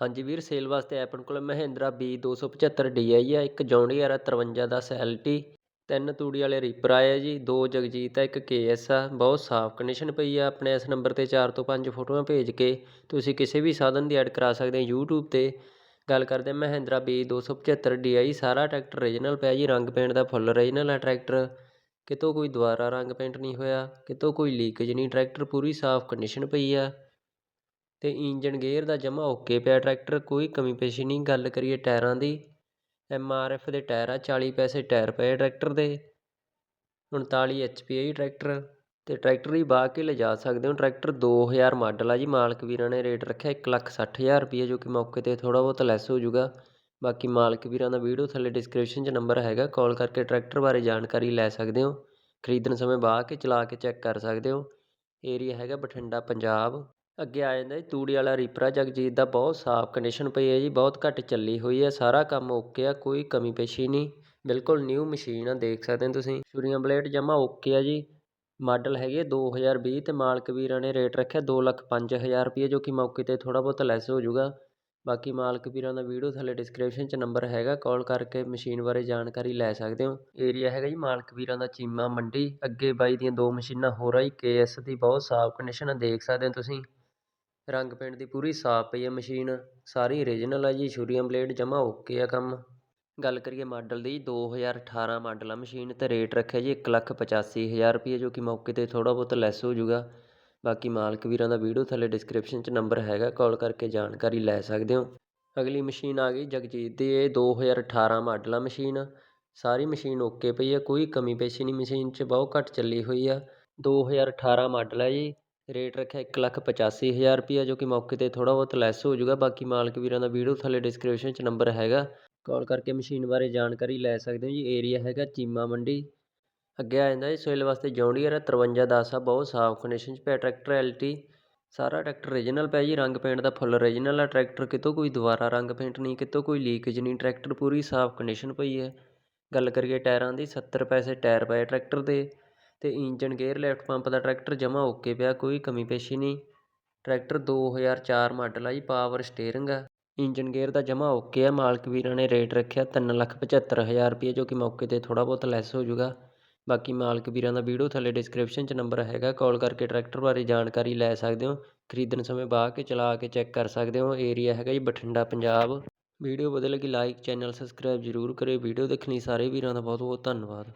ਹਾਂਜੀ ਵੀਰ ਸੇਲ ਵਾਸਤੇ ਹੈ ਆਪਣੇ ਕੋਲ ਮਹਿੰਦਰਾ ਬੀ 275 DI ਆ ਇੱਕ ਜੌਂਡੀਆਰ 5310 LT ਤਿੰਨ ਤੂੜੀ ਵਾਲੇ ਰੀਪਰ ਆਏ ਆ ਜੀ, ਦੋ ਜਗਜੀਤ ਆ, ਇੱਕ ਕੇਐਸ ਆ, ਬਹੁਤ ਸਾਫ਼ ਕੰਡੀਸ਼ਨ ਪਈ ਆ, ਆਪਣੇ ਇਸ ਨੰਬਰ ਤੇ 4 ਤੋਂ 5 ਫੋਟੋਆਂ ਭੇਜ ਕੇ ਤੁਸੀਂ ਕਿਸੇ ਵੀ ਸਾਧਨ ਦੀ ਐਡ ਕਰਾ ਸਕਦੇ ਹੋ YouTube ਤੇ। ਗੱਲ ਕਰਦੇ ਮਹਿੰਦਰਾ ਬੀ 275 DI ਸਾਰਾ ਟਰੈਕਟਰ ਰੀਜਨਲ ਪਿਆ ਜੀ, ਰੰਗ ਪੇਂਟ ਦਾ ਫੁੱਲ ਰੀਜਨਲ ਆ ਟਰੈਕਟਰ ਕਿਤੋਂ ਕੋਈ ਦੁਬਾਰਾ ਰੰਗ ਪੇਂਟ ਨਹੀਂ ਹੋਇਆ, ਕਿਤੋਂ ਕੋਈ ਲੀਕੇਜ ਨਹੀਂ ਟਰੈਕਟਰ ਪੂਰੀ ਸਾਫ਼ ਕੰਡੀਸ਼ਨ ਪਈ ਆ। ਅਤੇ ਇੰਜਣ ਗੇਅਰ ਦਾ ਜਮ੍ਹਾਂ ਓਕੇ ਪਿਆ ਟਰੈਕਟਰ, ਕੋਈ ਕਮੀ ਪੇਸ਼ੀ ਨਹੀਂ। ਗੱਲ ਕਰੀਏ ਟਾਇਰਾਂ ਦੀ, ਐਮ ਆਰ ਐਫ ਦੇ ਟਾਇਰ ਆ 40 ਪੈਸੇ ਟਾਇਰ ਪਏ ਟਰੈਕਟਰ ਦੇ 39 ਐਚ ਪੀ ਆਈ ਟਰੈਕਟਰ ਅਤੇ ਟਰੈਕਟਰ ਹੀ ਬਾਹ ਕੇ ਲਿਜਾ ਸਕਦੇ ਹੋ। ਟਰੈਕਟਰ ਦੋ ਹਜ਼ਾਰ ਮਾਡਲ ਆ ਜੀ, ਮਾਲਕ ਵੀਰਾਂ ਨੇ ਰੇਟ ਰੱਖਿਆ 160000 ਰੁਪਏ ਜੋ ਕਿ ਮੌਕੇ ਤੇ ਥੋੜ੍ਹਾ ਬਹੁਤ ਲੈਸ ਹੋ ਜਾਊਗਾ। ਬਾਕੀ ਮਾਲਕ ਵੀਰਾਂ ਦਾ ਵੀਡੀਓ ਥੱਲੇ ਡਿਸਕ੍ਰਿਪਸ਼ਨ 'ਚ ਨੰਬਰ ਹੈਗਾ, ਕਾਲ ਕਰਕੇ ਟਰੈਕਟਰ ਬਾਰੇ ਜਾਣਕਾਰੀ ਲੈ ਸਕਦੇ ਹੋ। ਖਰੀਦਣ ਸਮੇਂ ਬਾਹ ਕੇ ਚਲਾ ਕੇ ਚੈੱਕ ਕਰ ਸਕਦੇ ਹੋ। ਏਰੀਆ ਹੈਗਾ ਬਠਿੰਡਾ, ਪੰਜਾਬ। ਅੱਗੇ ਆ ਜਾਂਦਾ ਜੀ ਤੂੜੀ ਵਾਲਾ ਰੀਪਰ ਆ ਜਗਜੀਤ ਦਾ ਬਹੁਤ ਸਾਫ਼ ਕੰਡੀਸ਼ਨ ਪਈ ਹੈ ਜੀ ਬਹੁਤ ਘੱਟ ਚੱਲੀ ਹੋਈ ਹੈ ਸਾਰਾ ਕੰਮ ਓਕੇ ਆ ਕੋਈ ਕਮੀ ਪੇਸ਼ੀ ਨਹੀਂ ਬਿਲਕੁਲ ਨਿਊ ਮਸ਼ੀਨ ਆ ਦੇਖ ਸਕਦੇ ਹੋ ਤੁਸੀਂ ਛੁਰੀਆਂ ਬਲੇਡ ਜਮਾ ਓਕੇ ਆ ਜੀ ਮਾਡਲ ਹੈਗੇ 2020 ਤੇ ਮਾਲਕ ਵੀਰਾਂ ਨੇ ਰੇਟ ਰੱਖਿਆ 2,05,000 ਰੁਪਏ ਜੋ ਕਿ ਮੌਕੇ ਤੇ ਥੋੜਾ ਬਹੁਤ ਲੈਸ ਹੋ ਜਾਊਗਾ ਬਾਕੀ ਮਾਲਕ ਵੀਰਾਂ ਦਾ ਵੀਡੀਓ ਥੱਲੇ ਡਿਸਕ੍ਰਿਪਸ਼ਨ 'ਚ ਨੰਬਰ ਹੈਗਾ ਕਾਲ ਕਰਕੇ ਮਸ਼ੀਨ ਬਾਰੇ ਜਾਣਕਾਰੀ ਲੈ ਸਕਦੇ ਹੋ ਏਰੀਆ ਹੈਗਾ ਜੀ ਮਾਲਕ ਵੀਰਾਂ ਦਾ ਚੀਮਾ ਮੰਡੀ ਅੱਗੇ ਬਾਈ ਦੀਆਂ ਦੋ ਮਸ਼ੀਨਾਂ ਹੋਰ ਆਈ ਕੇਐਸ ਦੀ ਬਹੁਤ ਸਾਫ਼ ਕੰਡੀਸ਼ਨ ਆ ਦੇਖ ਸਕਦੇ ਹੋ ਤੁਸੀਂ ਰੰਗ ਪੇਂਟ ਦੀ ਪੂਰੀ ਸਾਫ਼ ਪਈ ਹੈ ਮਸ਼ੀਨ, ਸਾਰੀ ਓਰੀਜਨਲ ਆ ਜੀ, ਛੁਰੀਆਂ ਬਲੇਡ ਜਮਾ ਓਕੇ ਆ ਕੰਮ। ਗੱਲ ਕਰੀਏ ਮਾਡਲ ਦੀ 2018 ਮਾਡਲ ਆ ਮਸ਼ੀਨ ਤੇ ਰੇਟ ਰੱਖਿਆ ਜੀ 185000 ਰੁਪਏ ਜੋ ਕਿ ਮੌਕੇ ਤੇ ਥੋੜਾ ਬਹੁਤ ਲੈਸ ਹੋ ਜਾਊਗਾ। ਬਾਕੀ ਮਾਲਕ ਵੀਰਾਂ ਦਾ ਵੀਡੀਓ ਥੱਲੇ ਡਿਸਕ੍ਰਿਪਸ਼ਨ 'ਚ ਨੰਬਰ ਹੈਗਾ ਕਾਲ ਕਰਕੇ ਜਾਣਕਾਰੀ ਲੈ ਸਕਦੇ ਹੋ। ਅਗਲੀ ਮਸ਼ੀਨ ਆ ਗਈ ਜਗਜੀਤ ਦੀ, ਇਹ 2018 ਮਾਡਲ ਆ ਮਸ਼ੀਨ। ਸਾਰੀ ਮਸ਼ੀਨ ਓਕੇ ਪਈ ਆ, ਕੋਈ ਕਮੀ ਪੇਸ਼ੀ ਨਹੀਂ ਮਸ਼ੀਨ 'ਚ, ਬਹੁਤ ਘੱਟ ਚੱਲੀ ਹੋਈ ਆ। 2018 ਮਾਡਲ ਹੈ ਜੀ ਰੇਟ ਰੱਖਿਆ ਇੱਕ ਲੱਖ ਪਚਾਸੀ ਹਜ਼ਾਰ ਰੁਪਈਆ ਜੋ ਕਿ ਮੌਕੇ ਤੇ ਥੋੜ੍ਹਾ ਬਹੁਤ ਲੈਸ ਹੋ ਜਾਊਗਾ। ਬਾਕੀ ਮਾਲਕ ਵੀਰਾਂ ਦਾ ਵੀਡੀਓ ਥੱਲੇ ਡਿਸਕ੍ਰਿਪਸ਼ਨ 'ਚ ਨੰਬਰ ਹੈਗਾ। ਕਾਲ ਕਰਕੇ ਮਸ਼ੀਨ ਬਾਰੇ ਜਾਣਕਾਰੀ ਲੈ ਸਕਦੇ ਹੋ ਜੀ। ਏਰੀਆ ਹੈਗਾ ਚੀਮਾ ਮੰਡੀ। ਅੱਗੇ ਆ ਜਾਂਦਾ ਜੀ ਸੋਇਲ ਵਾਸਤੇ ਜੌਂਡੀਅਰ 5310 ਆ, ਬਹੁਤ ਸਾਫ਼ ਕੰਡੀਸ਼ਨ 'ਚ ਪਿਆ ਟਰੈਕਟਰ ਐਲਟੀ ਸਾਰਾ ਟਰੈਕਟਰ ਓਰੀਜਨਲ ਪਿਆ ਜੀ, ਰੰਗ ਪੇਂਟ ਦਾ ਫੁੱਲ ਓਰੀਜਨਲ ਆ। ਟਰੈਕਟਰ ਕਿਤੋਂ ਕੋਈ ਦੁਬਾਰਾ ਰੰਗ ਪੇਂਟ ਨਹੀਂ, ਕਿਤੋਂ ਕੋਈ ਲੀਕੇਜ ਨਹੀਂ। ਟਰੈਕਟਰ ਪੂਰੀ ਸਾਫ਼ ਕੰਡੀਸ਼ਨ ਪਈ ਹੈ। ਗੱਲ ਕਰੀਏ ਟਾਇਰਾਂ ਦੀ 70 ਪੈਸੇ ਟਾਇਰ ਪਏ ਟਰੈਕਟਰ ਦੇ। ਅਤੇ ਇੰਜਣ ਗੇਅਰ ਲੈਫਟ ਪੰਪ ਦਾ ਟਰੈਕਟਰ ਜਮ੍ਹਾਂ ਓਕੇ ਪਿਆ, ਕੋਈ ਕਮੀ ਪੇਸ਼ੀ ਨਹੀਂ। ਟਰੈਕਟਰ 2004 ਮਾਡਲ ਆ ਜੀ ਪਾਵਰ ਸਟੇਅਰਿੰਗ ਆ। ਇੰਜਨ ਗੇਅਰ ਦਾ ਜਮ੍ਹਾਂ ਓਕੇ ਆ, ਮਾਲਕ ਵੀਰਾਂ ਨੇ ਰੇਟ ਰੱਖਿਆ 375000 ਰੁਪਏ, ਜੋ ਕਿ ਮੌਕੇ ਤੇ ਥੋੜ੍ਹਾ ਬਹੁਤ ਲੈਸ ਹੋ ਜਾਊਗਾ। ਬਾਕੀ ਮਾਲਕ ਵੀਰਾਂ ਦਾ ਵੀਡੀਓ ਥੱਲੇ ਡਿਸਕ੍ਰਿਪਸ਼ਨ 'ਚ ਨੰਬਰ ਹੈਗਾ ਕਾਲ ਕਰਕੇ ਟਰੈਕਟਰ ਬਾਰੇ ਜਾਣਕਾਰੀ ਲੈ ਸਕਦੇ ਹੋ। ਖਰੀਦਣ ਸਮੇਂ ਬਾਹ ਕੇ ਚਲਾ ਕੇ ਚੈੱਕ ਕਰ ਸਕਦੇ ਹੋ ਏਰੀਆ ਹੈਗਾ ਜੀ ਬਠਿੰਡਾ, ਪੰਜਾਬ। ਵੀਡੀਓ ਵਧੀਆ ਲੱਗੀ ਲਾਈਕ ਚੈਨਲ ਸਬਸਕ੍ਰਾਈਬ ਜ਼ਰੂਰ ਕਰਿਓ। ਵੀਡੀਓ ਦੇਖਣ ਲਈ ਸਾਰੇ ਵੀਰਾਂ ਦਾ ਬਹੁਤ ਬਹੁਤ ਧੰਨਵਾਦ।